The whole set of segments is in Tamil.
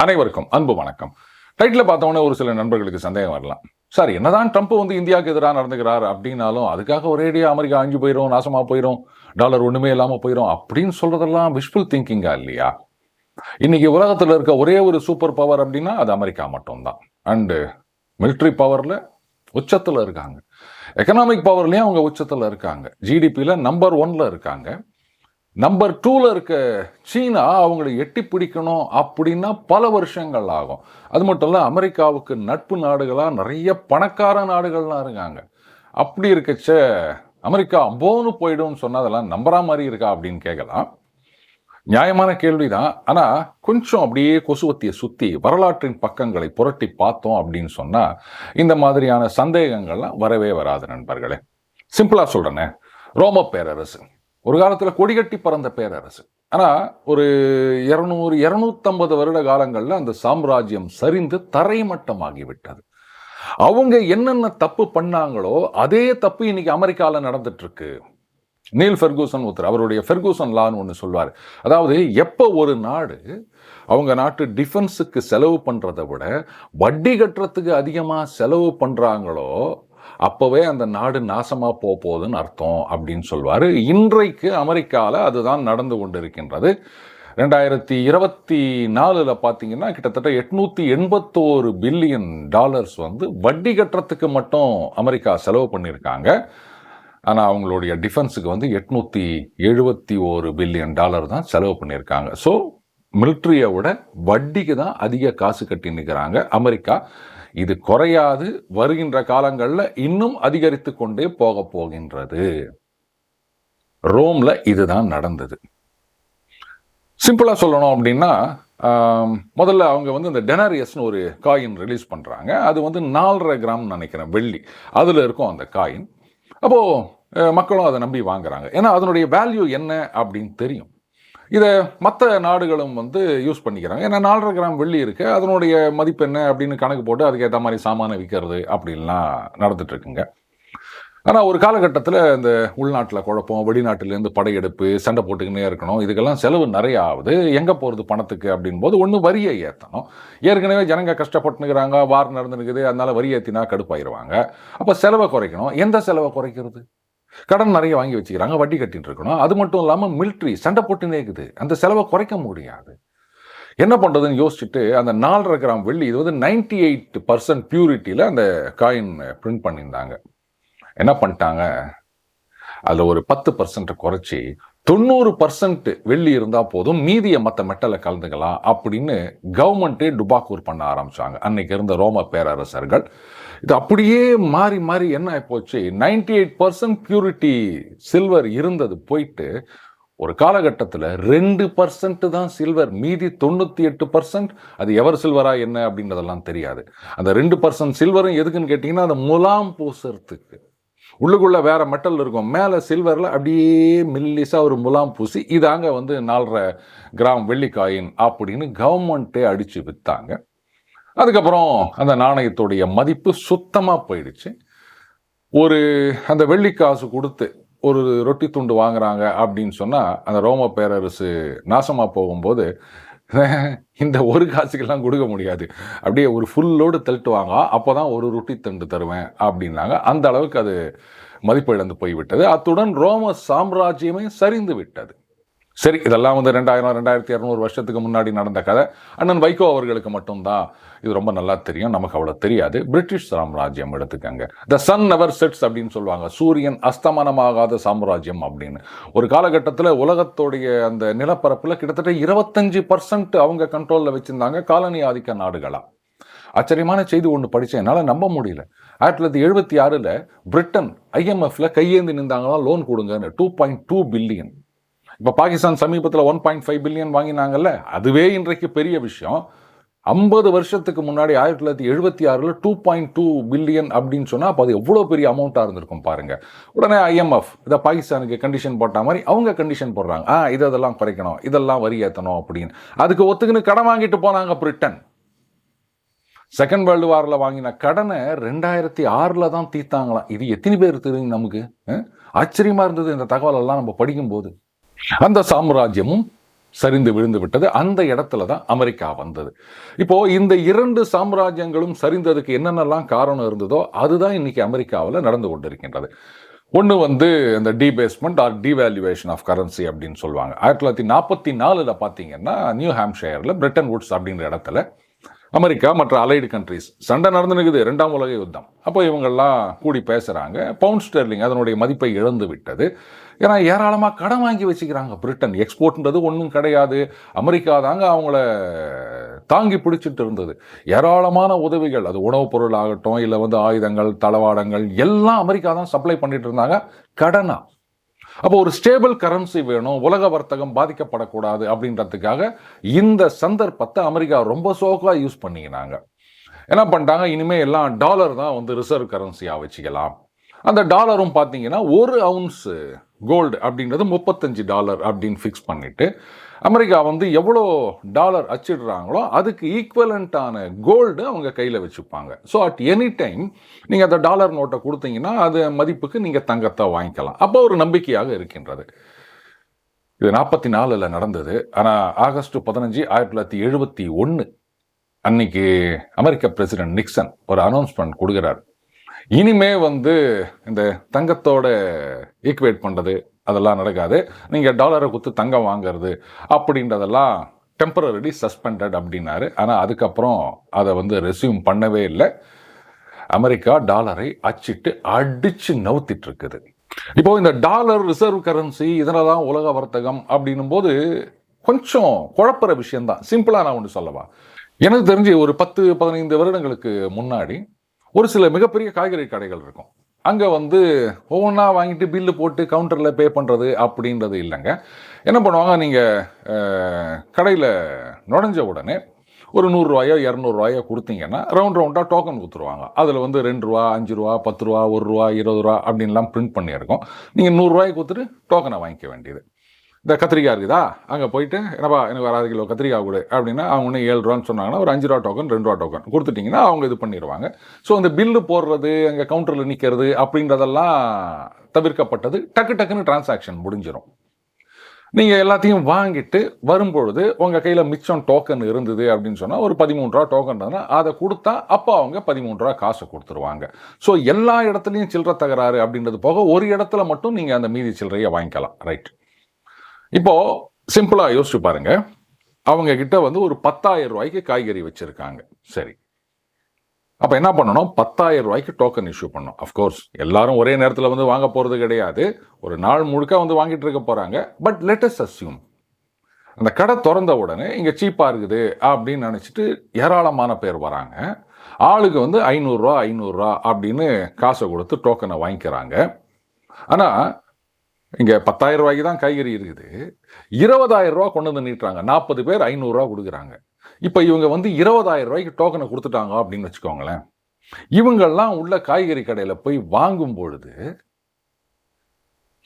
அனைவருக்கும் அன்பு வணக்கம். டைட்டில் பார்த்தோன்னே ஒரு சில நண்பர்களுக்கு சந்தேகம் வரலாம். சார் என்னதான் ட்ரம்ப் வந்து இந்தியாவுக்கு எதிராக நடந்துக்கிறார் அப்படின்னாலும் அதுக்காக ஒரேடியாக அமெரிக்கா அஞ்சு போயிடும் நாசமாக போயிடும் டாலர் ஒன்றுமே இல்லாமல் போயிடும் அப்படின்னு சொல்கிறதெல்லாம் விஷுவல் திங்கிங்கா இல்லையா? இன்னைக்கு உலகத்தில் இருக்க ஒரே ஒரு சூப்பர் பவர் அப்படின்னா அது அமெரிக்கா மட்டும்தான். அண்டு மிலிட்ரி பவரில் உச்சத்தில் இருக்காங்க. எக்கனாமிக் பவர்லேயும் அவங்க உச்சத்தில் இருக்காங்க. ஜிடிபியில் நம்பர் ஒன்ல இருக்காங்க. நம்பர் டூவில் இருக்க சீனா அவங்களை எட்டி பிடிக்கணும் அப்படின்னா பல வருஷங்கள் ஆகும். அது மட்டும் இல்லை அமெரிக்காவுக்கு நட்பு நாடுகளாக நிறைய பணக்கார நாடுகள்லாம் இருக்காங்க. அப்படி இருக்கச்ச அமெரிக்கா அம்போன்னு போயிடும்னு சொன்னால் அதெல்லாம் நம்புற மாதிரி இருக்கா அப்படின்னு கேட்கலாம் நியாயமான கேள்விதான். ஆனால் கொஞ்சம் அப்படியே கொசுவத்தியை சுற்றி வரலாற்றின் பக்கங்களை புரட்டி பார்த்தோம் அப்படின்னு சொன்னால் இந்த மாதிரியான சந்தேகங்கள்லாம் வரவே வராது நண்பர்களே. சிம்பிளாக சொல்கிறேனே ரோம பேரரசு. ஒரு காலத்தில் கொடிகட்டி பறந்த பேரரசு. ஆனால் ஒரு இரநூறு இரநூத்தம்பது வருட காலங்களில் அந்த சாம்ராஜ்யம் சரிந்து தரைமட்டமாகிவிட்டது. அவங்க என்னென்ன தப்பு பண்ணாங்களோ அதே தப்பு இன்னைக்கு அமெரிக்காவில் நடந்துட்டுருக்கு நீல் ஃபெர்கூசன் ஒருத்தர் அவருடைய ஃபெர்கூசன் லான்னு ஒன்று சொல்வார். அதாவது எப்போ ஒரு நாடு அவங்க நாட்டு டிஃபென்ஸுக்கு செலவு பண்ணுறதை விட வட்டி கட்டுறதுக்கு அதிகமாக செலவு பண்ணுறாங்களோ அப்போவே அந்த நாடு நாசமாக போக போகுதுன்னு அர்த்தம் அப்படின்னு சொல்வார். இன்றைக்கு அமெரிக்காவில் அதுதான் நடந்து கொண்டிருக்கின்றது. ரெண்டாயிரத்தி இருபத்தி நாலில் பார்த்தீங்கன்னா கிட்டத்தட்ட எட்நூற்றி எண்பத்தோரு பில்லியன் டாலர்ஸ் வந்து வட்டி கட்டுறதுக்கு மட்டும் அமெரிக்கா செலவு பண்ணியிருக்காங்க. ஆனால் அவங்களுடைய டிஃபென்ஸுக்கு வந்து எட்நூற்றி எழுபத்தி ஒரு பில்லியன் டாலர் தான் செலவு பண்ணியிருக்காங்க. ஸோ மிலிட்ரியை விட வட்டிக்கு தான் அதிக காசு கட்டி நிற்கிறாங்க அமெரிக்கா. இது குறையாது வருகின்ற காலங்களில் இன்னும் அதிகரித்து கொண்டே போக போகின்றது. ரோம்ல இதுதான் நடந்தது. சிம்பிளா சொல்லணும் அப்படின்னா முதல்ல அவங்க வந்து இந்த டெனாரியஸ்னு ஒரு காயின் ரிலீஸ் பண்றாங்க. அது வந்து நாலரை கிராம் நினைக்கிறேன் வெள்ளி. அதுல இருக்கும் அந்த காயின் அப்போ மக்களும் அதை நம்பி வாங்குறாங்க. ஏன்னா அதனுடைய வேல்யூ என்ன அப்படின்னு தெரியும். இதை மற்ற நாடுகளும் வந்து யூஸ் பண்ணிக்கிறாங்க. ஏன்னா நாலரை கிராம் வெள்ளி இருக்கு. அதனுடைய மதிப்பு என்ன அப்படின்னு கணக்கு போட்டு அதுக்கேற்ற மாதிரி சாமானை விற்கிறது அப்படின்லாம் நடந்துட்டு இருக்குங்க. ஆனால் ஒரு காலகட்டத்தில் இந்த உள்நாட்டில் குழப்பம் வெளிநாட்டிலேருந்து படையெடுப்பு சண்டை போட்டுக்கினே இருக்கணும். இதுக்கெல்லாம் செலவு நிறைய ஆகுது. எங்கே போகிறது பணத்துக்கு அப்படின் போது ஒன்று வரியை ஏற்றணும் ஏற்கனவே ஜனங்க கஷ்டப்பட்டுனுக்கிறாங்க வார் நடந்துருக்குது அதனால் வரி ஏற்றினா கடுப்பாயிருவாங்க. அப்போ செலவை குறைக்கணும். எந்த செலவை குறைக்கிறது? கடன் நிறைய வாங்கி வச்சுக்கிறாங்க வட்டி கட்டிட்டு இருக்கணும். அது மட்டும் இல்லாமல் மிலிட்ரி சண்டை போட்டுனே இருக்குது. அந்த செலவை குறைக்க முடியாது. என்ன பண்ணுறதுன்னு யோசிச்சுட்டு அந்த நாலரை கிராம் வெள்ளி இது வந்து நைன்டி எயிட் பர்சன்ட் பியூரிட்டியில் அந்த காயின் பிரிண்ட் பண்ணியிருந்தாங்க. என்ன பண்ணிட்டாங்க? அதில் ஒரு பத்து பர்சன்ட்டை குறைச்சி தொண்ணூறு பர்சன்ட் வெள்ளி இருந்தால் போதும் மீதியை மற்ற மெட்டலை கலந்துக்கலாம் அப்படின்னு கவர்மெண்ட்டே டுபாக்கூர் பண்ண ஆரம்பித்தாங்க அன்னைக்கு இருந்த ரோம பேரரசர்கள். இது அப்படியே மாறி மாறி என்ன ஆகிப்போச்சு ninety eight percent purity silver இருந்தது போயிட்டு ஒரு காலகட்டத்தில் ரெண்டு பர்சன்ட் தான் சில்வர் மீதி தொண்ணூற்றி எட்டு பர்சன்ட் அது எவர் சில்வரா என்ன அப்படின்றதெல்லாம் தெரியாது. அந்த ரெண்டு பர்சன்ட் சில்வரும் எதுக்குன்னு கேட்டிங்கன்னா அந்த முலாம் பூசுறதுக்கு. உள்ளுக்குள்ளே வேறு மெட்டல் இருக்கும். மேலே சில்வரில் அப்படியே மில்லிஸாக ஒரு முலாம் பூசி இதாங்க வந்து நாலரை கிராம் வெள்ளிக்காயின் அப்படின்னு கவர்மெண்ட்டே அடித்து விற்றாங்க அதுக்கப்புறம் அந்த நாணயத்துடைய மதிப்பு சுத்தமாக போயிடுச்சு. ஒரு அந்த வெள்ளி காசு கொடுத்து ஒரு ரொட்டி துண்டு வாங்குறாங்க அப்படின்னு சொன்னால் அந்த ரோம பேரரசு நாசமாக போகும்போது இந்த ஒரு காசுக்கெல்லாம் கொடுக்க முடியாது. அப்படியே ஒரு ஃபுல் லோடு தள்ளிட்டுவாங்க. அப்போ தான் ஒரு ரொட்டி தண்டு தருவேன் அப்படின்னாங்க. அந்த அளவுக்கு அது மதிப்பு இழந்து போய்விட்டது. அத்துடன் ரோம சாம்ராஜ்யமே சரிந்து விட்டது. சரி இதெல்லாம் வந்து ரெண்டாயிரம் ரெண்டாயிரத்தி இரநூறு வருஷத்துக்கு முன்னாடி நடந்த கதை. அண்ணன் வைகோ அவர்களுக்கு மட்டும்தான் இது ரொம்ப நல்லா தெரியும் நமக்கு அவ்வளோ தெரியாது. பிரிட்டிஷ் சாம்ராஜ்யம் எடுத்துக்கங்க. த சன் நெவர் செட்ஸ் அப்படின்னு சொல்லுவாங்க. சூரியன் அஸ்தமனமாகாத சாம்ராஜ்யம் அப்படின்னு. ஒரு காலகட்டத்தில் உலகத்துடைய அந்த நிலப்பரப்பில் கிட்டத்தட்ட இருபத்தஞ்சு பர்சன்ட் அவங்க கண்ட்ரோலில் வச்சுருந்தாங்க காலனி ஆதிக்க நாடுகளாக ஆச்சரியமான செய்தி ஒன்று படித்தேன் என்னால் நம்ப முடியல. ஆயிரத்தி தொள்ளாயிரத்தி எழுபத்தி ஆறில் பிரிட்டன் ஐஎம்எஃப்ல கையேந்தி நின்றாங்களா லோன் கொடுங்கன்னு. டூ பாயிண்ட் டூ பில்லியன் இப்போ பாகிஸ்தான் சமீபத்தில் ஒன் பாயிண்ட் ஃபைவ் பில்லியன் வாங்கினாங்கல்ல அதுவே இன்றைக்கு பெரிய விஷயம். ஐம்பது வருஷத்துக்கு முன்னாடி ஆயிரத்தி தொள்ளாயிரத்தி எழுபத்தி ஆறில் டூ பாயிண்ட் டூ பில்லியன் அப்படின்னு சொன்னால் அப்போ அது எவ்வளோ பெரிய அமௌண்ட்டாக இருந்திருக்கும் பாருங்க. உடனே ஐஎம்எஃப் இதை பாகிஸ்தானுக்கு கண்டிஷன் போட்ட மாதிரி அவங்க கண்டிஷன் போடுறாங்க. ஆ இது இதெல்லாம் குறைக்கணும் இதெல்லாம் வரி ஏற்றணும் அப்படின்னு. அதுக்கு ஒத்துக்குன்னு கடன் வாங்கிட்டு போனாங்க பிரிட்டன். செகண்ட் வேர்ல்டு வாரில் வாங்கின கடனை ரெண்டாயிரத்தி ஆறில் தான் தீர்த்தாங்களாம். இது எத்தனை பேர் தெரியும் நமக்கு? ஆச்சரியமாக இருந்தது இந்த தகவலெல்லாம் நம்ம படிக்கும்போது. அந்த சாம்ராஜ்யமும் சரிந்து விழுந்து விட்டது. அந்த இடத்துல தான் அமெரிக்கா வந்தது. இப்போ இந்த இரண்டு சாம்ராஜ்யங்களும் சரிந்ததுக்கு என்னென்னலாம் காரணம் இருந்ததோ அதுதான் இன்னைக்கு அமெரிக்காவில் நடந்து கொண்டிருக்கின்றது. ஒன்று வந்து இந்த debasement or devaluation of currency அப்படின்னு சொல்லுவாங்க. ஆயிரத்தி தொள்ளாயிரத்தி நாற்பத்தி நாலில் பார்த்தீங்கன்னா நியூ ஹாம்ஷயரில் பிரிட்டன் வுட்ஸ் அப்படிங்கிற இடத்துல அமெரிக்கா மற்ற அலைடு கண்ட்ரிஸ் சண்டை நடந்துனுக்குது ரெண்டாம் உலக யுத்தம். அப்போ இவங்கெல்லாம் கூடி பேசுகிறாங்க பவுண்ட் ஸ்டெர்லிங் அதனுடைய மதிப்பை இழந்து விட்டது. ஏன்னா ஏராளமாக கடன் வாங்கி வச்சுக்கிறாங்க. பிரிட்டன் எக்ஸ்போர்ட்ன்றது ஒன்றும் கிடையாது. அமெரிக்கா தாங்க அவங்கள தாங்கி பிடிச்சிட்டு இருந்தது. ஏராளமான உதவிகள் அது உணவுப் பொருள் ஆகட்டும் இல்லை வந்து ஆயுதங்கள் தளவாடங்கள் எல்லாம் அமெரிக்கா தான் சப்ளை பண்ணிட்டு இருந்தாங்க. கடனாக அப்போ ஒரு ஸ்டேபிள் கரன்சி வேணும் உலக வர்த்தகம் பாதிக்கப்படக்கூடாது அப்படின்றதுக்காக இந்த சந்தர்ப்பத்தை அமெரிக்கா ரொம்ப சோக்காக யூஸ் பண்ணிக்கினாங்க. என்ன பண்ணிட்டாங்க? இனிமேல் எல்லாம் டாலர் தான் வந்து ரிசர்வ் கரன்சியாக வச்சுக்கலாம். அந்த டாலரும் பார்த்தீங்கன்னா ஒரு அவுன்ஸு கோல்டு அப்படின்றது முப்பத்தஞ்சு டாலர் அப்படின்னு ஃபிக்ஸ் பண்ணிவிட்டு அமெரிக்கா வந்து எவ்வளோ டாலர் அச்சிடுறாங்களோ அதுக்கு ஈக்குவலண்ட்டான கோல்டு அவங்க கையில் வச்சுப்பாங்க. ஸோ அட் எனி டைம் நீங்கள் அந்த டாலர் நோட்டை கொடுத்தீங்கன்னா அது மதிப்புக்கு நீங்கள் தங்கத்தை வாங்கிக்கலாம். அப்போ ஒரு நம்பிக்கையாக இருக்கின்றது. இது நாற்பத்தி நாலில் நடந்தது. ஆனால் ஆகஸ்ட் பதினஞ்சு ஆயிரத்தி தொள்ளாயிரத்தி எழுபத்தி ஒன்று அன்னைக்கு அமெரிக்க பிரசிடென்ட் நிக்சன் ஒரு அனௌன்ஸ்மெண்ட் கொடுக்குறாரு. இனிமே வந்து இந்த தங்கத்தோட ஈக்குவேட் பண்ணுறது அதெல்லாம் நடக்காது. நீங்கள் டாலரை கொடுத்து தங்கம் வாங்குறது அப்படின்றதெல்லாம் டெம்பரரி சஸ்பெண்டட் அப்படின்னாரு. ஆனால் அதுக்கப்புறம் அதை வந்து ரெசியூம் பண்ணவே இல்லை. அமெரிக்கா டாலரை அச்சிட்டு அடித்து நவுத்திட்டு இருக்குது இப்போ இந்த டாலர் ரிசர்வ் கரன்சி இதனால தான் உலக வர்த்தகம் அப்படின்னும் போது கொஞ்சம் குழப்புற விஷயம்தான். சிம்பிளாக நான் ஒன்று சொல்லவா? எனக்கு தெரிஞ்சு ஒரு பத்து பதினைந்து வருடங்களுக்கு முன்னாடி ஒரு சில மிகப்பெரிய காய்கறி கடைகள் இருக்கும். அங்கே வந்து ஒவ்வொன்றா வாங்கிட்டு பில்லு போட்டு கவுண்டரில் பே பண்ணுறது அப்படின்றது இல்லைங்க. என்ன பண்ணுவாங்க? நீங்கள் கடையில் நுழைஞ்ச உடனே ஒரு நூறுரூவாயோ இரநூறுவாயோ கொடுத்தீங்கன்னா ரவுண்ட் ரவுண்டாக டோக்கன் கொடுத்துருவாங்க. அதில் வந்து ரெண்டு ரூபா அஞ்சு ரூபா பத்து ரூபா ஒரு ரூபா இருபது ரூபா அப்படின்லாம் பிரிண்ட் பண்ணியிருக்கோம். நீங்கள் நூறுரூவாய்க்கு கொடுத்துட்டு டோக்கனை வாங்கிக்க வேண்டியது. இந்த கத்திரிக்காய் இருக்குதா? அங்கே போயிட்டு என்னப்பா எனக்கு ஒரு அரை கிலோ கத்திரிக்காய் கொடு அப்படின்னா அவங்க ஒன்று ஏழு ரூபான்னு சொன்னாங்கன்னா ஒரு அஞ்சு ரூபா டோக்கன் ரெண்டு ரூபா டோக்கன் கொடுத்துட்டிங்கன்னா அவங்க இது பண்ணிடுவாங்க ஸோ அந்த பில்லு போடுறது அங்கே கவுண்டரில் நிற்கிறது அப்படின்றதெல்லாம் தவிர்க்கப்பட்டது டக்கு டக்குன்னு டிரான்சாக்ஷன் முடிஞ்சிடும் நீங்கள் எல்லாத்தையும் வாங்கிட்டு வரும்பொழுது உங்கள் கையில் மிச்சம் டோக்கன் இருந்தது அப்படின்னு சொன்னால் ஒரு பதிமூணு ரூபா டோக்கன் இருந்ததுன்னா அதை கொடுத்தா அப்போ அவங்க பதிமூணு ரூபா காசை கொடுத்துருவாங்க. ஸோ எல்லா இடத்துலையும் சில்லற தகராறு அப்படின்றது போக ஒரு இடத்துல மட்டும் நீங்கள் அந்த மீதி சில்லறையை வாங்கிக்கலாம். ரைட் இப்போ சிம்பிளா யோசிச்சு பாருங்க. அவங்க கிட்ட வந்து ஒரு பத்தாயிரம் ரூபாய்க்கு காய்கறி வச்சிருக்காங்க. சரி. அப்ப என்ன பண்ணணும்? பத்தாயிரம் ரூபாய்க்கு டோக்கன் இஷ்யூ பண்ணணும். அஃப்கோர்ஸ் எல்லாரும் ஒரே நேரத்தில் வந்து வாங்க போறது கிடையாது. ஒரு நாள் முழுக்க வந்து வாங்கிட்டு இருக்க போறாங்க. பட் லேட்டஸ்ட் அஸ்யூம் அந்த கடை திறந்த உடனே இங்கே சீப்பாக இருக்குது அப்படின்னு நினச்சிட்டு ஏராளமான பேர் வராங்க. ஆளுக்கு வந்து ஐநூறுரூவா ஐநூறுரூவா அப்படின்னு காசை கொடுத்து டோக்கனை வாங்கிக்கிறாங்க. ஆனால் இங்கே பத்தாயிரம் ரூபாய்க்கு தான் காய்கறி இருக்குது. இருபதாயிரம் ரூபா கொண்டு வந்து நீட்டுறாங்க. நாற்பது பேர் ஐநூறுரூவா கொடுக்குறாங்க. இப்போ இவங்க வந்து இருபதாயிரம் ரூபாய்க்கு டோக்கனை கொடுத்துட்டாங்க அப்படின்னு வச்சுக்கோங்களேன். இவங்கெல்லாம் உள்ள காய்கறி கடையில் போய் வாங்கும் பொழுது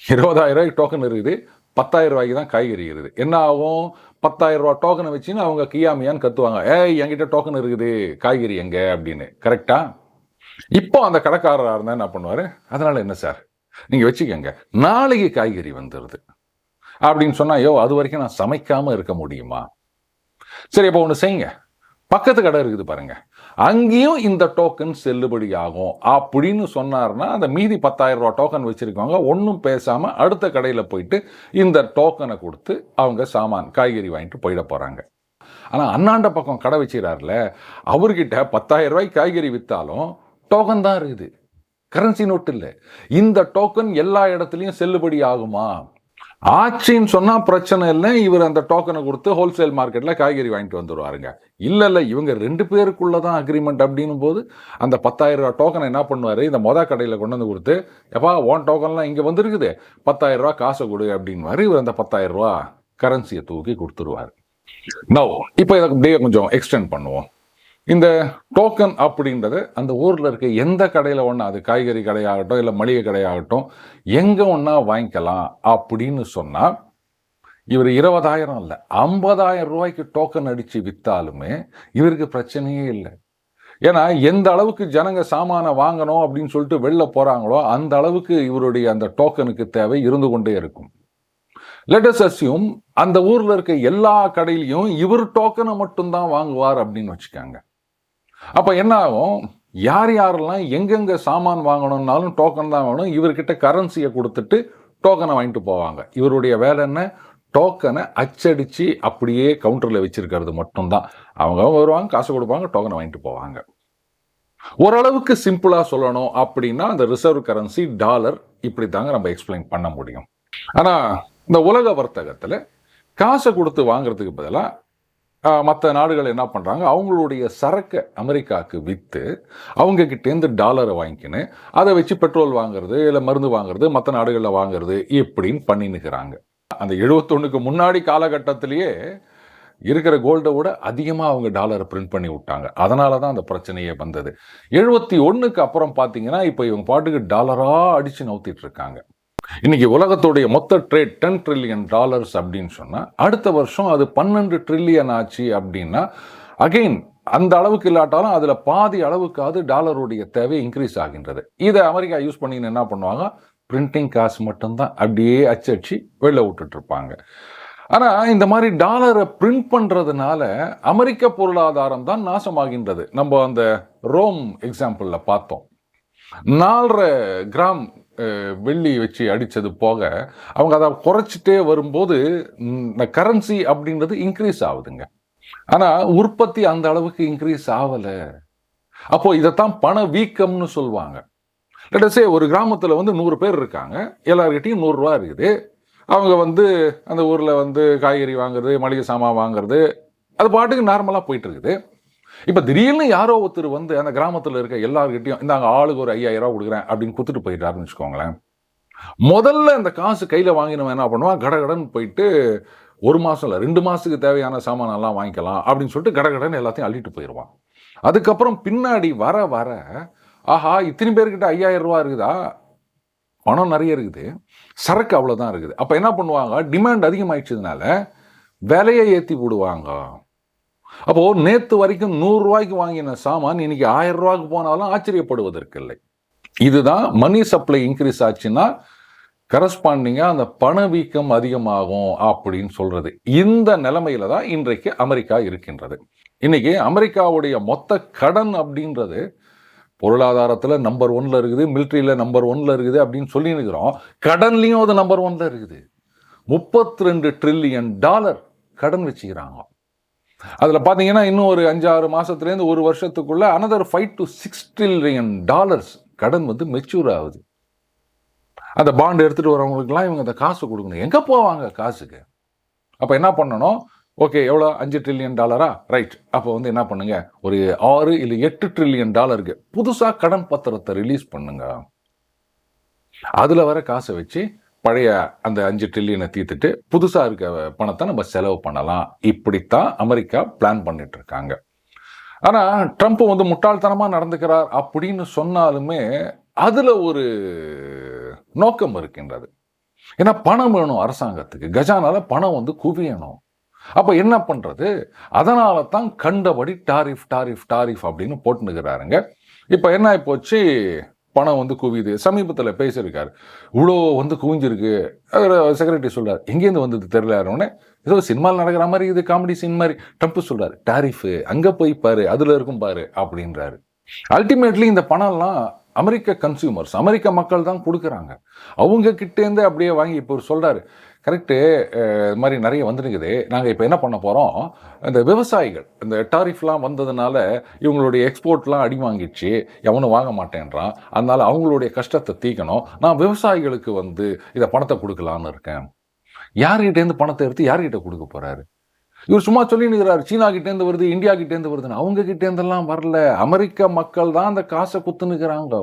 இருபதாயிரம் ரூபாய்க்கு டோக்கன் இருக்குது. பத்தாயிரம் ரூபாய்க்கு தான் காய்கறி இருக்குது. என்ன ஆகும்? பத்தாயிரம் ரூபா டோக்கனை வச்சுன்னு அவங்க கியாமியான்னு கத்துவாங்க. ஏய் என்கிட்ட டோக்கன் இருக்குது. காய்கறி எங்கே? அப்படின்னு. கரெக்டா இப்போ அந்த கடைக்காரராக இருந்தால் என்ன பண்ணுவார்? அதனால் என்ன சார்? நீங்கள் வச்சுக்கோங்க நாளைக்கு காய்கறி வந்துடுது அப்படின்னு சொன்னால் ஐயோ அது வரைக்கும் நான் சமைக்காமல் இருக்க முடியுமா? சரி அப்போ ஒன்று செய்யுங்க. பக்கத்து கடை இருக்குது பாருங்க. அங்கேயும் இந்த டோக்கன் செல்லுபடி ஆகும் அப்படின்னு சொன்னார்னா அந்த மீதி பத்தாயிரம் ரூபா டோக்கன் வச்சுருக்கவங்க ஒன்றும் பேசாமல் அடுத்த கடையில் போயிட்டு இந்த டோக்கனை கொடுத்து அவங்க சாமான் காய்கறி வாங்கிட்டு போயிட போகிறாங்க ஆனால் அண்ணாண்ட பக்கம் கடை வச்சுக்கிறாருல அவர்கிட்ட பத்தாயிரம் ரூபாய்க்கு காய்கறி விற்றாலும் டோக்கன் தான் இருக்குது. கரன்சி நோட் இல்லை. இந்த டோக்கன் எல்லா இடத்துலையும் செல்லுபடி ஆகுமா? ஆட்சின்னு சொன்னால் பிரச்சனை இல்லை. இவர் அந்த டோக்கனை கொடுத்து ஹோல்சேல் மார்க்கெட்டில் காய்கறி வாங்கிட்டு வந்துடுவாருங்க இல்லை இல்லை இவங்க ரெண்டு பேருக்குள்ள தான் அக்ரிமெண்ட் அப்படின்னும் போது அந்த பத்தாயிரம் ரூபா டோக்கனை என்ன பண்ணுவார்? இந்த மொதல் கடையில் கொண்டு வந்து கொடுத்து எப்பா ஓன் டோக்கன்லாம் இங்கே வந்துருக்குது. பத்தாயிரம் ரூபா காசை கொடு அப்படின்வார் இவர் அந்த பத்தாயிரம் ரூபா கரன்சியை தூக்கி கொடுத்துருவாரு. நோ இப்போ இதை கொஞ்சம் எக்ஸ்டெண்ட் பண்ணுவோம். இந்த டோக்கன் அப்படின்றது அந்த ஊரில் இருக்க எந்த கடையில் ஒன்றா அது காய்கறி கடையாகட்டும் இல்லை மளிகை கடையாகட்டும் எங்கே ஒன்றா வாங்கிக்கலாம் அப்படின்னு சொன்னால் இவர் இருபதாயிரம் இல்லை ஐம்பதாயிரம் ரூபாய்க்கு டோக்கன் அடித்து விற்றாலுமே இவருக்கு பிரச்சனையே இல்லை. ஏன்னா எந்த அளவுக்கு ஜனங்க சாமானை வாங்கணும் அப்படின்னு சொல்லிட்டு வெளில போகிறாங்களோ அந்த அளவுக்கு இவருடைய அந்த டோக்கனுக்கு தேவை இருந்து கொண்டே இருக்கும். லெட்டஸ் அசியும் அந்த ஊரில் இருக்க எல்லா கடையிலையும் இவர் டோக்கனை மட்டும்தான் வாங்குவார் அப்படின்னு வச்சுக்காங்க. அப்போ என்ன ஆகும்? யார் யாரெல்லாம் எங்கெங்கே சாமான் வாங்கணும்னாலும் டோக்கன் தான் வேணும் இவர்கிட்ட கரன்சியை கொடுத்துட்டு டோக்கனை வாங்கிட்டு போவாங்க. இவருடைய வேலை என்ன? டோக்கனை அச்சடிச்சு அப்படியே கவுண்டரில் வச்சுருக்கிறது மட்டும்தான். அவங்க வருவாங்க காசு கொடுப்பாங்க டோக்கனை வாங்கிட்டு போவாங்க. ஓரளவுக்கு சிம்பிளாக சொல்லணும் அப்படின்னா அந்த ரிசர்வ் கரன்சி டாலர் இப்படி தாங்க நம்ம எக்ஸ்பிளைன் பண்ண முடியும். ஆனால் இந்த உலக வர்த்தகத்தில் காசை கொடுத்து வாங்குறதுக்கு பதிலாக மற்ற நாடுகள் என்ன பண்ணுறாங்க அவங்களுடைய சரக்கை அமெரிக்காவுக்கு விற்று அவங்க கிட்டேருந்து டாலரை வாங்கிக்கின்னு அதை வச்சு பெட்ரோல் வாங்குறது இல்லை மருந்து வாங்குறது மற்ற நாடுகளில் வாங்குறது இப்படின்னு பண்ணின்னுக்கிறாங்க. அந்த எழுபத்தொன்னுக்கு முன்னாடி காலகட்டத்திலேயே இருக்கிற கோல்டை விட அதிகமாக அவங்க டாலரை பிரிண்ட் பண்ணி விட்டாங்க. அதனால தான் அந்த பிரச்சனையே வந்தது. எழுபத்தி ஒன்றுக்கு அப்புறம் பார்த்தீங்கன்னா இப்போ இவங்க பாட்டுக்கு டாலராக அடித்து நவுத்திட்டு இருக்காங்க. இன்னைக்கு உலகத்துடைய மொத்த ட்ரேட் டென் ட்ரில்லியன் டாலர்ஸ் அப்படின்னு சொன்னால் அடுத்த வருஷம் அது பன்னெண்டு ட்ரில்லியன் ஆச்சு அப்படின்னா அகெயின் அந்த அளவுக்கு இல்லாட்டாலும் அதில் பாதி அளவுக்காவது டாலருடைய தேவை இன்க்ரீஸ் ஆகின்றது. இதை அமெரிக்கா யூஸ் பண்ணின்னு என்ன பண்ணுவாங்க? பிரிண்டிங் காசு மட்டும்தான். அப்படியே அச்சடிச்சு வெளில விட்டுட்ருப்பாங்க ஆனால் இந்த மாதிரி டாலரை பிரிண்ட் பண்ணுறதுனால அமெரிக்க பொருளாதாரம் தான் நாசமாகின்றது. நம்ம அந்த ரோம் எக்ஸாம்பிளில் பார்த்தோம். நாலரை கிராம் வெள்ளி வச்சு அடித்தது போக அவங்க அதை குறைச்சிட்டே வரும்போது இந்த கரன்சி அப்படின்றது இன்க்ரீஸ் ஆகுதுங்க. ஆனால் உற்பத்தி அந்த அளவுக்கு இன்க்ரீஸ் ஆகலை அப்போது இதைத்தான் பண வீக்கம்னு சொல்லுவாங்க. லெட்டஸே ஒரு கிராமத்தில் வந்து நூறு பேர் இருக்காங்க. எல்லார்கிட்டையும் நூறுரூவா இருக்குது. அவங்க வந்து அந்த ஊரில் வந்து காய்கறி வாங்குறது மளிகை சாமான் வாங்குறது அது பாட்டுக்கு நார்மலாக போயிட்டு இருக்குது. இப்போ திடீர்னு யாரோ ஒருத்தர் வந்து அந்த கிராமத்தில் இருக்க எல்லார்கிட்டையும் இந்தாங்க ஆளுக்கு ஒரு ஐயாயிரம் ரூபா கொடுக்குறேன் அப்படின்னு கொடுத்துட்டு போயிட்டாருன்னு வச்சுக்கோங்களேன். முதல்ல இந்த காசு கையில் வாங்கினவன் என்ன பண்ணுவான்? கடகடன் போயிட்டு ஒரு மாதம் இல்லை ரெண்டு மாதத்துக்கு தேவையான சாமானெல்லாம் வாங்கிக்கலாம் அப்படின்னு சொல்லிட்டு கடகடன்னு எல்லாத்தையும் அள்ளிட்டு போயிடுவான் அதுக்கப்புறம் பின்னாடி வர வர ஆஹா இத்தனை பேர்கிட்ட ஐயாயிரம் ரூபா இருக்குதா? பணம் நிறைய இருக்குது. சரக்கு அவ்வளோதான் இருக்குது. அப்போ என்ன பண்ணுவாங்க? டிமாண்ட் அதிகமாகிடுச்சதுனால விலையை ஏற்றி விடுவாங்க அப்போது நேற்று வரைக்கும் நூறுரூவாய்க்கு வாங்கின சாமான் இன்னைக்கு ஆயிரம் ரூபாய்க்கு போனாலும் ஆச்சரியப்படுவதற்கு இல்லை இதுதான் மணி சப்ளை இன்க்ரீஸ் ஆச்சுன்னா கரஸ்பாண்டிங்காக அந்த பணவீக்கம் அதிகமாகும் அப்படின்னு சொல்கிறது இந்த நிலைமையில தான் இன்றைக்கு அமெரிக்கா இருக்கின்றது. இன்னைக்கு அமெரிக்காவுடைய மொத்த கடன் அப்படின்றது பொருளாதாரத்தில் நம்பர் ஒன்ல இருக்குது மிலிட்ரியில் நம்பர் ஒன்ல இருக்குது அப்படின்னு சொல்லி இருக்கிறோம் கடன்லையும் அது நம்பர் ஒன்ல இருக்குது. முப்பத்தி ரெண்டு ட்ரில்லியன் டாலர் கடன் வச்சுக்கிறாங்க அதில் பார்த்தீங்கன்னா இன்னும் ஒரு அஞ்சாறு மாதத்துலேருந்து ஒரு வருஷத்துக்குள்ளே another five to six trillion dollars கடன் வந்து மெச்சூர் ஆகுது. அந்த பாண்டு எடுத்துகிட்டு வரவங்களுக்குலாம் இவங்க அந்த காசு கொடுக்கணும். எங்கே போவாங்க காசுக்கு? அப்போ என்ன பண்ணணும்? ஓகே எவ்வளோ அஞ்சு ட்ரில்லியன் டாலரா ரைட் அப்போ வந்து என்ன பண்ணுங்க? ஒரு ஆறு இல்லை எட்டு ட்ரில்லியன் டாலருக்கு புதுசாக கடன் பத்திரத்தை ரிலீஸ் பண்ணுங்க. அதில் வர காசை வச்சு பழைய அந்த அஞ்சு ட்ரில்லியனை தீர்த்துட்டு புதுசாக இருக்க பணத்தை நம்ம செலவு பண்ணலாம். இப்படித்தான் அமெரிக்கா பிளான் பண்ணிட்டு இருக்காங்க ஆனால் ட்ரம்ப் வந்து முட்டாள்தனமாக நடந்துக்கிறார் அப்படின்னு சொன்னாலுமே அதில் ஒரு நோக்கம் இருக்கின்றது. ஏன்னா பணம் வேணும் அரசாங்கத்துக்கு. கஜானால பணம் வந்து குவியணும். அப்போ என்ன பண்ணுறது அதனால தான் கண்டபடி டாரிஃப் டாரிஃப் டாரிஃப் அப்படின்னு போட்டுனுக்கிறாருங்க இப்போ என்ன ஆயிப்போச்சு? பணம் வந்து குவியுது. சமீபத்தில் பேசியிருக்காரு. இவ்வளோ வந்து குவிஞ்சிருக்கு. செக்ரட்டரி சொல்கிறார் எங்கேருந்து வந்தது தெரியல ஏதோ சினிமாவில் நடக்கிற மாதிரி இது காமெடி சீன் மாதிரி. ட்ரம்ப் சொல்கிறார் டாரிஃபு அங்கே போய் பாரு அதில் இருக்கும் பாரு அப்படின்றாரு. அல்டிமேட்லி இந்த பணம்லாம் அமெரிக்க கன்சியூமர்ஸ் அமெரிக்க மக்கள் தான் கொடுக்குறாங்க. அவங்க கிட்டேருந்து அப்படியே வாங்கி இப்போ சொல்கிறாரு கரெக்டு இது மாதிரி நிறைய வந்துருக்குது. நாங்கள் இப்போ என்ன பண்ண போகிறோம் இந்த விவசாயிகள் இந்த டாரிஃப்லாம் வந்ததுனால இவங்களுடைய எக்ஸ்போர்ட்லாம் அடி வாங்கிடுச்சு. எவனும் வாங்க மாட்டேன்றான். அதனால் அவங்களுடைய கஷ்டத்தை தீக்கணும். நான் விவசாயிகளுக்கு வந்து இதை பணத்தை கொடுக்கலான்னு இருக்கேன். யார்கிட்டேருந்து பணத்தை எடுத்து யார்கிட்ட கொடுக்க போகிறாரு இவர் சும்மா சொல்லி சீனா கிட்டேருந்து வருது இந்தியா கிட்டேருந்து வருதுன்னு. அவங்க கிட்டேருந்தெல்லாம் வரல. அமெரிக்க மக்கள் தான் அந்த காசை குத்துனுக்கிறாங்க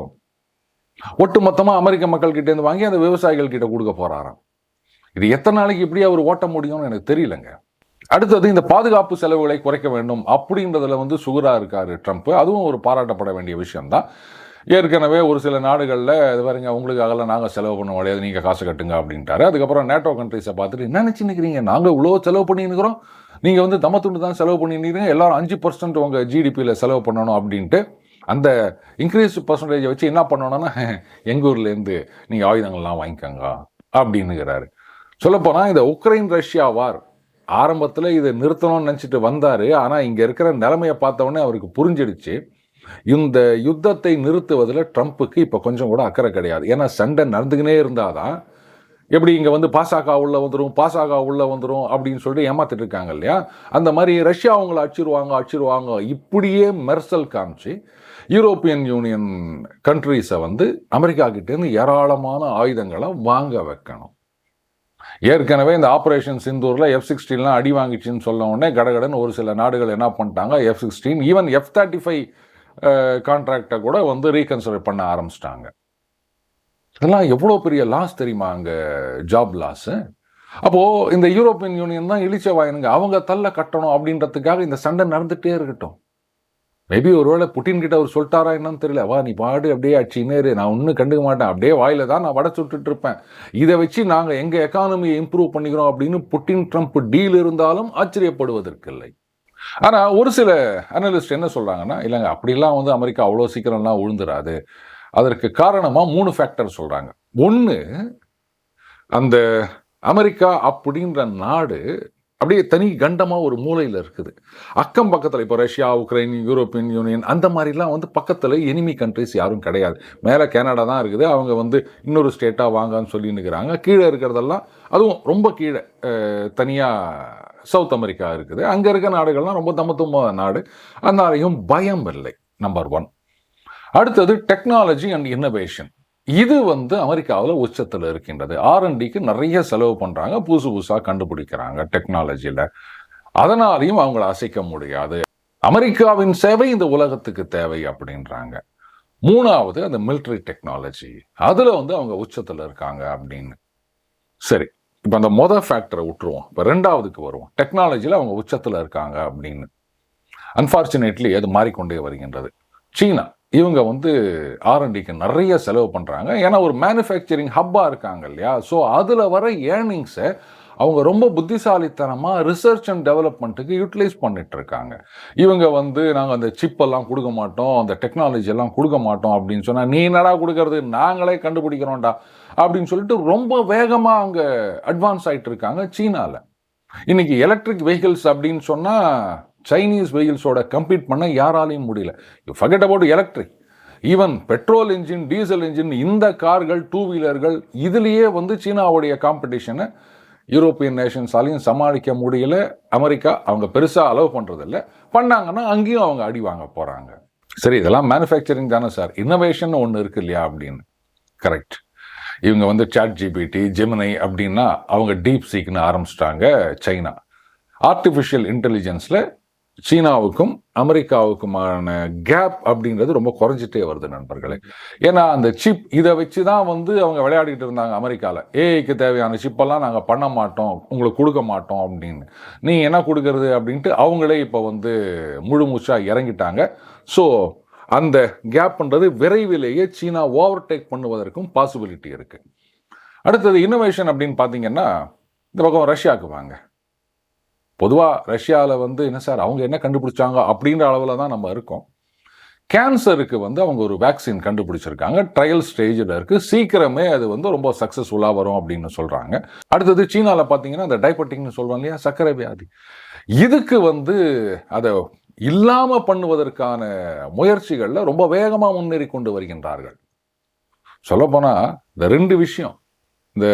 ஒட்டு மொத்தமாக அமெரிக்க மக்கள் கிட்டேருந்து வாங்கி அந்த விவசாயிகள் கிட்ட கொடுக்க போறாராம். இது எத்தனை நாளைக்கு இப்படி அவர் ஓட்ட முடியும்னு எனக்கு தெரியலங்க. அடுத்தது இந்த பாதுகாப்பு செலவுகளை குறைக்க வேண்டும் அப்படின்றதுல வந்து சுகராக இருக்காரு ட்ரம்ப். அதுவும் ஒரு பாராட்டப்பட வேண்டிய விஷயம்தான். ஏற்கனவே ஒரு சில நாடுகளில் இது பாருங்க உங்களுக்காக நாங்கள் செலவு பண்ண முடியாது நீங்கள் காசு கட்டுங்க அப்படின்ட்டாரு. அதுக்கப்புறம் நேட்டோ கண்ட்ரிஸை பார்த்துட்டு என்ன நினச்சின்னுக்கிறீங்க நாங்கள் இவ்வளோ செலவு பண்ணின்னுக்கிறோம். நீங்கள் வந்து தமத்துண்டு தான் செலவு பண்ணிருக்கீங்க எல்லாரும் அஞ்சு பர்சன்ட் உங்கள் ஜிடிபியில் செலவு பண்ணணும் அப்படின்ட்டு அந்த இன்க்ரீஸ் பர்சன்டேஜை வச்சு என்ன பண்ணணும்னா எங்கள் ஊர்லேருந்து நீங்கள் ஆயுதங்கள்லாம் வாங்கிக்கோங்க அப்படின்னுங்கிறாரு சொல்லப்போனால் இந்த உக்ரைன் ரஷ்யா வார் ஆரம்பத்தில் இதை நிறுத்தணும்னு நினச்சிட்டு வந்தார். ஆனால் இங்கே இருக்கிற நிலைமையை பார்த்தவொடனே அவருக்கு புரிஞ்சிடுச்சு. இந்த யுத்தத்தை நிறுத்துவதில் ட்ரம்ப்புக்கு இப்போ கொஞ்சம் கூட அக்கறை கிடையாது. ஏன்னா சண்டை நடந்துக்கினே இருந்தாதான் எப்படி இங்கே வந்து பாசாக்கா உள்ள வந்துடும் பாசாக்கா உள்ள வந்துடும் அப்படின்னு சொல்லிட்டு ஏமாத்திட்டு இருக்காங்க இல்லையா? அந்த மாதிரி ரஷ்யா அவங்கள அச்சிருவாங்க அச்சிருவாங்க. இப்படியே மெர்சல் காமிச்சு யூரோப்பியன் யூனியன் கண்ட்ரீஸை வந்து அமெரிக்கா கிட்டேருந்து ஏராளமான ஆயுதங்களை வாங்க வைக்கணும். ஏற்கனவே இந்த ஆப்ரேஷன் சிந்தூரில் எஃப் சிக்ஸ்டீன்லாம் அடி வாங்கிச்சுன்னு சொல்ல உடனே கடகடன் ஒரு சில நாடுகள் என்ன பண்ணிட்டாங்க? F sixteen even F thirty five கான்ட்ராக்டை கூட வந்து ரீகன்சிடர் பண்ண ஆரம்பிச்சிட்டாங்க. இதெல்லாம் எவ்வளோ பெரிய லாஸ் தெரியுமா அங்கே ஜாப் லாஸு அப்போது இந்த யூரோப்பியன் யூனியன் தான் இழிச்ச வாயினுங்க. அவங்க தள்ள கட்டணும் அப்படின்றதுக்காக இந்த சண்டை நடந்துகிட்டே இருக்கட்டும். மேபி ஒருவேளை புட்டின் கிட்ட அவர் சொல்லிட்டாரா என்னன்னு தெரியல. வா நீ பாடு அப்படியே அடிச்சுனேரு நான் ஒன்றும் கண்டுக்க மாட்டேன். அப்படியே வாயில தான் நான் வட சுட்டுட்டு இருப்பேன். இதை வச்சு நாங்கள் எங்கள் எக்கானமியை இம்ப்ரூவ் பண்ணிக்கிறோம் அப்படின்னு புட்டின் ட்ரம்ப் டீல் இருந்தாலும் ஆச்சரியப்படுவதற்கில்லை. ஆனால் ஒரு சில அனலிஸ்ட் என்ன சொல்கிறாங்கன்னா இல்லைங்க அப்படிலாம் வந்து அமெரிக்கா அவ்வளோ சீக்கிரம்லாம் உழுந்துராது. அதற்கு காரணமாக மூணு ஃபேக்டர் சொல்கிறாங்க ஒன்று அந்த அமெரிக்கா அப்படின்ற நாடு அப்படியே தனி கண்டமாக ஒரு மூலையில் இருக்குது. அக்கம் பக்கத்தில் இப்போ ரஷ்யா உக்ரைன் யூரோப்பியன் யூனியன் அந்த மாதிரிலாம் வந்து பக்கத்தில் எனிமி கண்ட்ரிஸ் யாரும் கிடையாது. மேலே கனடா தான் இருக்குது. அவங்க வந்து இன்னொரு ஸ்டேட்டாக வாங்கன்னு சொல்லின்னுக்கிறாங்க. கீழே இருக்கிறதெல்லாம் அதுவும் ரொம்ப கீழே தனியாக சவுத் அமெரிக்கா இருக்குது. அங்கே இருக்க நாடுகள்லாம் ரொம்ப தமத்துவ நாடு. அதனாலையும் பயம் இல்லை நம்பர் ஒன் அடுத்தது டெக்னாலஜி அண்ட் இன்னோவேஷன் இது வந்து அமெரிக்காவில் உச்சத்தில் இருக்கின்றது. ஆர்என்டிக்கு நிறைய செலவு பண்ணுறாங்க புதுசு புதுசாக கண்டுபிடிக்கிறாங்க டெக்னாலஜியில் அதனாலையும் அவங்கள அசைக்க முடியாது. அமெரிக்காவின் சேவை இந்த உலகத்துக்கு தேவை அப்படின்றாங்க. மூணாவது அந்த மிலிட்ரி டெக்னாலஜி அதில் வந்து அவங்க உச்சத்தில் இருக்காங்க அப்படின்னு. சரி இப்போ அந்த மொதல் ஃபேக்டரை விட்டுருவோம் இப்போ ரெண்டாவதுக்கு வருவோம். டெக்னாலஜியில் அவங்க உச்சத்தில் இருக்காங்க அப்படின்னு. அன்ஃபார்ச்சுனேட்லி அது மாறிக்கொண்டே வருகின்றது. சீனா. இவங்க வந்து ஆர்என்டிக்கு நிறைய செலவு பண்ணுறாங்க ஏன்னா ஒரு மேனுஃபேக்சரிங் ஹப்பாக இருக்காங்க இல்லையா? ஸோ அதில் வர ஏர்னிங்ஸை அவங்க ரொம்ப புத்திசாலித்தனமாக ரிசர்ச் அண்ட் டெவலப்மெண்ட்டுக்கு யூட்டிலைஸ் பண்ணிகிட்ருக்காங்க இவங்க வந்து நாங்கள் அந்த சிப்பெல்லாம் கொடுக்க மாட்டோம். அந்த டெக்னாலஜி எல்லாம் கொடுக்க மாட்டோம். அப்படின்னு சொன்னால் நீ என்னடா கொடுக்கறது? நாங்களே கண்டுபிடிக்கிறோம்டா. அப்படின்னு சொல்லிட்டு ரொம்ப வேகமாக அங்கே அட்வான்ஸ் ஆகிட்டு இருக்காங்க சீனாவில் இன்றைக்கி எலக்ட்ரிக் வெஹிக்கிள்ஸ் அப்படின்னு சொன்னால் சைனீஸ் வெஹிக்கிள்ஸோட கம்பீட் பண்ண யாராலையும் முடியல. You forget about electric even petrol engine diesel engine இந்த கார்கள் டூ வீலர்கள் இதுலேயே வந்து சீனாவுடைய காம்படிஷனை யூரோப்பியன் நேஷன்ஸாலையும் சமாளிக்க முடியல. அமெரிக்கா அவங்க பெருசாக அலோவ் பண்ணுறதில்ல பண்ணாங்கன்னா அங்கேயும் அவங்க அடி வாங்க போகிறாங்க சரி இதெல்லாம் மேனுஃபேக்சரிங் தானே சார் இன்னோவேஷன் ஒன்று இருக்கு இல்லையா அப்படின்னு? கரெக்ட் இவங்க வந்து சாட் ஜிபிடி ஜெமினை அப்படின்னா அவங்க டீப் சீக்னு ஆரம்பிச்சிட்டாங்க சைனா. ஆர்டிஃபிஷியல் இன்டெலிஜென்ஸில் சீனாவுக்கும் அமெரிக்காவுக்குமான கேப் அப்படின்றது ரொம்ப குறைஞ்சிட்டே வருது நண்பர்களே. ஏன்னா அந்த சிப் இதை வச்சு தான் வந்து அவங்க விளையாடிட்டு இருந்தாங்க அமெரிக்காவில் ஏஐக்கு தேவையான சிப்பெல்லாம் நாங்கள் பண்ண மாட்டோம் உங்களுக்கு கொடுக்க மாட்டோம் அப்படின்னு. நீ என்ன கொடுக்கறது அப்படின்ட்டு அவங்களே இப்போ வந்து முழு மூச்சாக இறங்கிட்டாங்க. ஸோ அந்த கேப்ன்றது விரைவிலேயே சீனா ஓவர்டேக் பண்ணுவதற்கும் பாசிபிலிட்டி இருக்குது அடுத்தது இன்னோவேஷன் அப்படின்னு பார்த்தீங்கன்னா இந்த பக்கம் ரஷ்யாவுக்கு வாங்க. பொதுவாக ரஷ்யாவில் வந்து என்ன சார் அவங்க என்ன கண்டுபிடிச்சாங்க அப்படின்ற அளவில் தான் நம்ம இருக்கோம். கேன்சருக்கு வந்து அவங்க ஒரு வேக்சின் கண்டுபிடிச்சிருக்காங்க. ட்ரையல் ஸ்டேஜில் இருக்குது சீக்கிரமே அது வந்து ரொம்ப சக்ஸஸ்ஃபுல்லாக வரும் அப்படின்னு சொல்கிறாங்க அடுத்தது சீனாவில் பார்த்தீங்கன்னா அந்த டைபட்டிக்னு சொல்லுவாங்க இல்லையா? சர்க்கரை வியாதி. இதுக்கு வந்து அதை இல்லாமல் பண்ணுவதற்கான முயற்சிகளில் ரொம்ப வேகமாக முன்னேறி கொண்டு வருகின்றார்கள். சொல்லப்போனால் இந்த ரெண்டு விஷயம் இந்த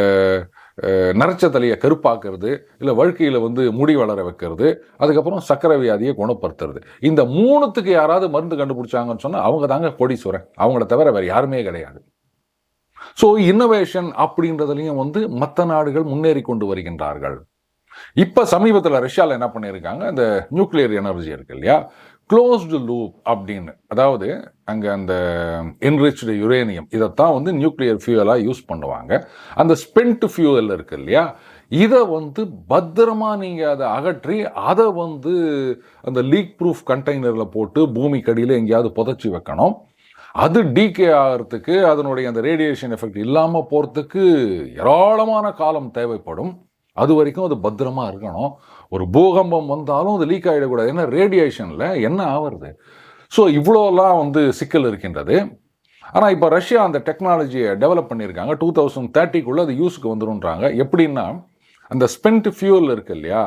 நரைச்ச தலையை கருப்பாக்குறது இல்லை வழுக்கையில் வந்து முடி வளர வைக்கிறது அதுக்கப்புறம் சக்கரை வியாதியை குணப்படுத்துறது. இந்த மூணுத்துக்கு யாராவது மருந்து கண்டுபிடிச்சாங்கன்னு சொன்னால் அவங்க தாங்க கோடீஸ்வரன். அவங்கள தவிர வேறு யாருமே கிடையாது. ஸோ இன்னோவேஷன் அப்படின்றதுலையும் வந்து மற்ற நாடுகள் முன்னேறி கொண்டு வருகின்றார்கள். இப்போ சமீபத்தில் ரஷ்யாவில் என்ன பண்ணியிருக்காங்க? இந்த நியூக்ளியர் எனர்ஜி இருக்கு இல்லையா? க்ளோஸ்டு லூப் அப்படின்னு. அதாவது அங்கே அந்த என்ரிச்டு யுரேனியம் இதைத்தான் வந்து நியூக்ளியர் ஃபியூவலாக யூஸ் பண்ணுவாங்க. அந்த ஸ்பென்ட் ஃபியூவல் இருக்கு இல்லையா? இதை வந்து பத்திரமா நீங்கள் அதை அகற்றி அதை வந்து அந்த லீக் ப்ரூஃப் கண்டெய்னரில் போட்டு பூமி கடியில் எங்கேயாவது புதைச்சி வைக்கணும். அது டீகே ஆகிறதுக்கு அதனுடைய அந்த ரேடியேஷன் எஃபெக்ட் இல்லாமல் போகிறதுக்கு ஏராளமான காலம் தேவைப்படும். அது வரைக்கும் அது பத்திரமா இருக்கணும். ஒரு பூகம்பம் வந்தாலும் அது லீக் ஆகிடக்கூடாது ஏன்னா ரேடியேஷனில் என்ன ஆகிறது ஸோ இவ்வளோலாம் வந்து சிக்கல் இருக்கின்றது. ஆனால் இப்போ ரஷ்யா அந்த டெக்னாலஜியை டெவலப் பண்ணியிருக்காங்க. டூ தௌசண்ட் தேர்ட்டிக்குள்ளே அது யூஸுக்கு வந்துருன்றாங்க. எப்படின்னா அந்த ஸ்பென்ட் ஃபியூல் இருக்கு இல்லையா?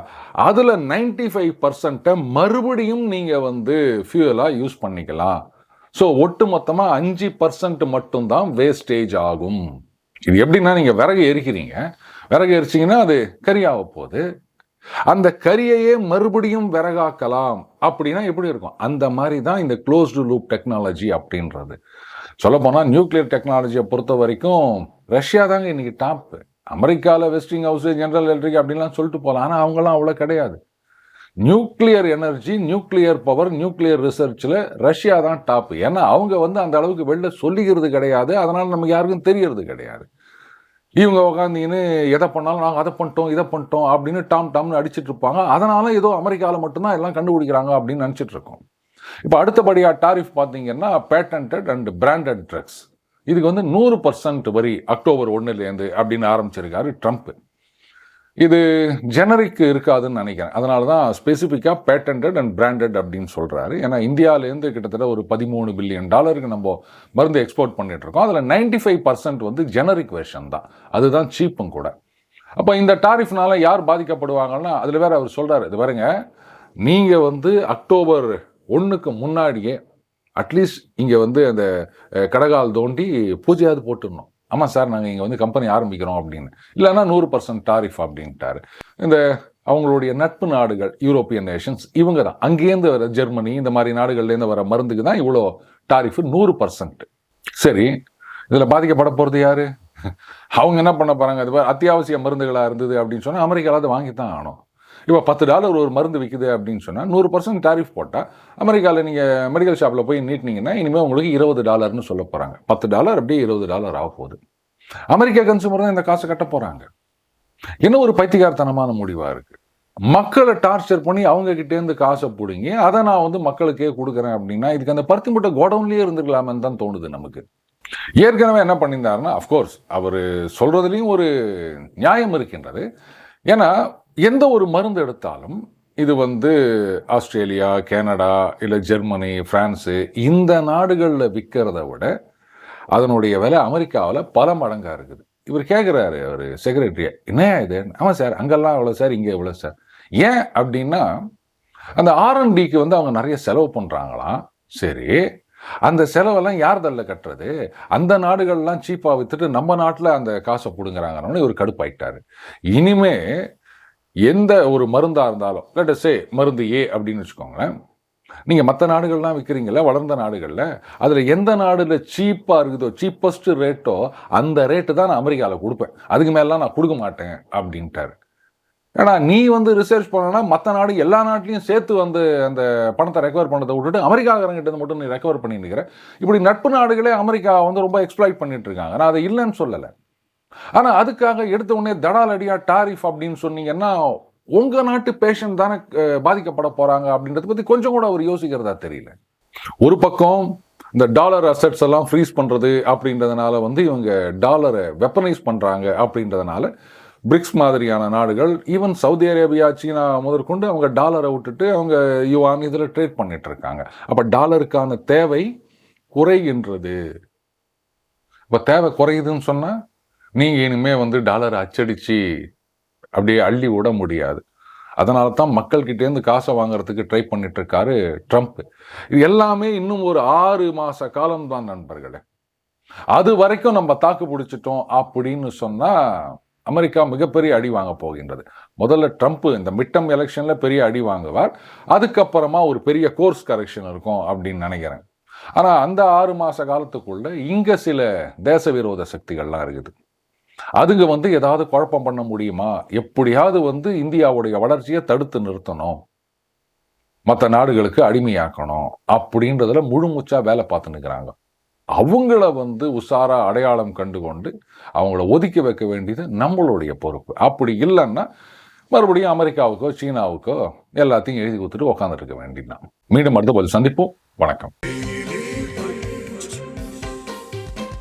அதில் நைன்டி ஃபைவ் பர்சன்ட்டை மறுபடியும் நீங்கள் வந்து ஃபியூலாக யூஸ் பண்ணிக்கலாம். ஸோ ஒட்டு மொத்தமாக அஞ்சு பர்சன்ட் மட்டும்தான் வேஸ்டேஜ் ஆகும். இது எப்படின்னா நீங்கள் விறகு எரிக்கிறீங்க. விறகு எரிச்சிங்கன்னா அது கரியாக போகுது. அந்த கரியையே மறுபடியும் விறகாக்கலாம். அப்படின்னா எப்படி இருக்கும்? அந்த மாதிரி தான் இந்த க்ளோஸ்டு லூப் டெக்னாலஜி அப்படின்றது. சொல்லப்போனால் நியூக்ளியர் டெக்னாலஜியை பொறுத்த வரைக்கும் ரஷ்யா தாங்க இன்றைக்கி டாப்பு அமெரிக்காவில் வெஸ்டிங் ஹவுஸ் ஜென்ரல் எலக்ட்ரிக் அப்படின்லாம் சொல்லிட்டு போகலாம். ஆனால் அவங்களாம் அவ்வளோ கிடையாது. Nuclear energy nuclear power nuclear ரிசர்ச்சில் Russia தான் டாப்பு ஏன்னா அவங்க வந்து அந்த அளவுக்கு வெளில சொல்லிக்கிறது கிடையாது. அதனால் நமக்கு யாருக்கும் தெரியறது கிடையாது. இவங்க உட்காந்திங்கன்னு எதை பண்ணாலும் நாங்கள் அதை பண்ணிட்டோம் இதை பண்ணிட்டோம் அப்படின்னு டாம் டாம்னு அடிச்சுட்டு இருப்பாங்க. அதனால ஏதோ அமெரிக்காவில் மட்டும்தான் எல்லாம் கண்டுபிடிக்கிறாங்க அப்படின்னு நினச்சிட்டு இருக்கோம். இப்போ அடுத்தபடியாக டாரிஃப் பார்த்தீங்கன்னா பேட்டன்டட் அண்ட் பிராண்டட் ட்ரக்ஸ் இதுக்கு வந்து நூறு பர்சன்ட் வரி அக்டோபர் ஒன்றுலேருந்து அப்படின்னு ஆரம்பிச்சிருக்காரு ட்ரம்ப்பு இது ஜெனரிக் இருக்காதுன்னு நினைக்கிறேன். அதனால தான் ஸ்பெசிஃபிக்காக பேட்டன்ட் அண்ட் பிராண்டட் அப்படின்னு சொல்கிறாரு ஏன்னா இந்தியாவிலேருந்து கிட்டத்தட்ட ஒரு பதிமூணு பில்லியன் டாலருக்கு நம்ம மருந்து எக்ஸ்போர்ட் பண்ணிட்டு இருக்கோம். அதில் நைன்டி ஃபைவ் பர்சன்ட் வந்து ஜெனரிக் வெர்ஷன் தான். அதுதான் சீப்பும் கூட. அப்போ இந்த டாரிஃப்னால யார் பாதிக்கப்படுவாங்கன்னா அதில் வேறு அவர் சொல்கிறாரு இது பாருங்க நீங்கள் வந்து அக்டோபர் ஒன்றுக்கு முன்னாடியே அட்லீஸ்ட் இங்கே வந்து அந்த கடகால் தோண்டி பூஜையாவது போட்டுடணும். ஆமாம் சார் நாங்கள் இங்கே வந்து கம்பெனி ஆரம்பிக்கிறோம் அப்படின்னு. இல்லைன்னா நூறு பர்சன்ட் டாரிஃப் அப்படின்ட்டாரு. இந்த அவங்களுடைய நட்பு நாடுகள் யூரோப்பியன் நேஷன்ஸ் இவங்க தான். அங்கேருந்து வர ஜெர்மனி இந்த மாதிரி நாடுகள்லேருந்து வர மருந்துக்கு தான் இவ்வளோ டாரிஃப் நூறு பர்சன்ட் சரி இதில் பாதிக்கப்பட போகிறது யார்? அவங்க என்ன பண்ண போகிறாங்க அது அத்தியாவசிய மருந்துகளாக இருந்தது அப்படின்னு சொன்னால் அமெரிக்காவில் அதை வாங்கி தான் ஆகணும். இப்போ பத்து டாலர் ஒரு மருந்து விற்குது அப்படின்னு சொன்னால் நூறு பர்சன்ட் டேரிஃப் போட்டால் அமெரிக்காவில் நீங்கள் மெடிக்கல் ஷாப்பில் போய் நீட்டினீங்கன்னா இனிமேல் உங்களுக்கு இருபது டாலர்னு சொல்ல போகிறாங்க பத்து டாலர் அப்படியே இருபது டாலர் ஆக போகுது. அமெரிக்கா கன்சூமர் தான் இந்த காசை கட்ட போகிறாங்க என்ன ஒரு பைத்தியகாரத்தனமான முடிவாக இருக்குது மக்களை டார்ச்சர் பண்ணி அவங்கக்கிட்டேருந்து காசை பிடுங்கி அதை நான் வந்து மக்களுக்கே கொடுக்குறேன் அப்படின்னா இதுக்கு அந்த பருத்தி மூட்டை கோடவுன்லேயே இருந்துக்கலாமேன்னு தான் தோணுது நமக்கு. ஏற்கனவே என்ன பண்ணியிருந்தாருன்னா அஃப்கோர்ஸ் அவர் சொல்கிறதுலேயும் ஒரு நியாயம் இருக்கின்றது. ஏன்னா எந்த ஒரு மருந்து எடுத்தாலும் இது வந்து ஆஸ்திரேலியா கனடா இல்லை ஜெர்மனி ஃப்ரான்ஸு இந்த நாடுகளில் விற்கிறத விட அதனுடைய விலை அமெரிக்காவில் பல மடங்காக இருக்குது. இவர் கேட்குறாரு அவர் செக்ரட்டரியை என்ன இது? ஆமாம் சார் அங்கெல்லாம் அவ்வளோ சார் இங்கே எவ்வளோ சார். ஏன் அப்படின்னா அந்த ஆர்என்டிக்கு வந்து அவங்க நிறைய செலவு பண்ணுறாங்களாம் சரி அந்த செலவெல்லாம் யார் தள்ள கட்டுறது? அந்த நாடுகள்லாம் சீப்பாக விற்றுட்டு நம்ம நாட்டில் அந்த காசை பிடுங்குறாங்கன்னு இவர் கடுப்பாயிட்டார். இனிமே எந்த ஒரு மருந்தாக இருந்தாலும் லெட் சே மருந்து ஏ அப்படின்னு வச்சுக்கோங்களேன். நீங்கள் மற்ற நாடுகள்லாம் விற்கிறீங்களா வளர்ந்த நாடுகளில் அதில் எந்த நாடில் சீப்பாக இருக்குதோ சீப்பஸ்ட்டு ரேட்டோ அந்த ரேட்டு தான் நான் அமெரிக்காவில் கொடுப்பேன். அதுக்கு மேலாம் நான் கொடுக்க மாட்டேன் அப்படின்ட்டாரு. ஏன்னா நீ வந்து ரிசர்ச் பண்ணனா மற்ற நாடு எல்லா நாட்டிலையும் சேர்த்து வந்து அந்த பணத்தை ரெக்கவர் பண்ணதை விட்டுட்டு அமெரிக்காக்காரங்கிட்ட மட்டும் நீ ரெக்கவர் பண்ணிட்டு இருக்கிற. இப்படி நட்பு நாடுகளே அமெரிக்கா வந்து ரொம்ப எக்ஸ்ப்ளாய்ட் பண்ணிட்டு இருக்காங்க. நான் அதை இல்லைன்னு சொல்லலை. ஆனால் அதுக்காக எடுத்த உடனே தடால் அடியா டாரிஃப் அப்படின்னு சொன்னீங்கன்னா உங்கள் நாட்டு பேஷண்ட் தானே பாதிக்கப்பட போகிறாங்க அப்படின்றத பற்றி கொஞ்சம் கூட அவர் யோசிக்கிறதா தெரியல. ஒரு பக்கம் இந்த டாலர் அசட்ஸ் எல்லாம் ஃப்ரீஸ் பண்ணுறது அப்படின்றதுனால வந்து இவங்க டாலரை வெப்பனைஸ் பண்ணுறாங்க அப்படின்றதுனால பிரிக்ஸ் மாதிரியான நாடுகள் ஈவன் சவுதி அரேபியா சீனா முதற்கொண்டு அவங்க டாலரை விட்டுட்டு அவங்க யுவான் இதில் ட்ரேட் பண்ணிட்டு இருக்காங்க. அப்போ டாலருக்கான தேவை குறைகின்றது. இப்போ தேவை குறையுதுன்னு சொன்னால் நீங்கள் இனிமேல் வந்து டாலரை அச்சடித்து அப்படியே அள்ளி விட முடியாது. அதனால தான் மக்கள்கிட்டேருந்து காசை வாங்குறதுக்கு ட்ரை பண்ணிட்டுருக்காரு ட்ரம்ப்பு ட்ரம்ப் இது எல்லாமே இன்னும் ஒரு ஆறு மாத காலம்தான் நண்பர்களே. அது வரைக்கும் நம்ம தாக்கு பிடிச்சிட்டோம் அப்படின்னு சொன்னால் அமெரிக்கா மிகப்பெரிய அடி வாங்க போகின்றது. முதல்ல ட்ரம்ப் இந்த மிட்டம் எலெக்ஷனில் பெரிய அடி வாங்குவார். அதுக்கப்புறமா ஒரு பெரிய கோர்ஸ் கரெக்ஷன் இருக்கும் அப்படின்னு நினைக்கிறேன். ஆனால் அந்த ஆறு மாத காலத்துக்குள்ளே இங்கே சில தேச விரோத சக்திகள்லாம் இருக்குது. அதுங்க வந்து ஏதாவது குழப்பம் பண்ண முடியுமா? எப்படியாவது வந்து இந்தியாவுடைய வளர்ச்சியை தடுத்து நிறுத்தணும். மற்ற நாடுகளுக்கு அடிமையாக்கணும் அப்படின்றதுல முழுமூச்சாக வேலை பார்த்து நிற்கிறாங்க அவங்கள வந்து உஷாரா அடையாளம் கண்டு கொண்டு அவங்கள ஒதுக்கி வைக்க வேண்டியது நம்மளுடைய பொறுப்பு. அப்படி இல்லைன்னா மறுபடியும் அமெரிக்காவுக்கோ சீனாவுக்கோ எல்லாத்தையும் எழுதி கொடுத்துட்டு உட்காந்துருக்க இருக்க வேண்டியதுதான். மீண்டும் அடுத்த பதில் சந்திப்போம். வணக்கம்.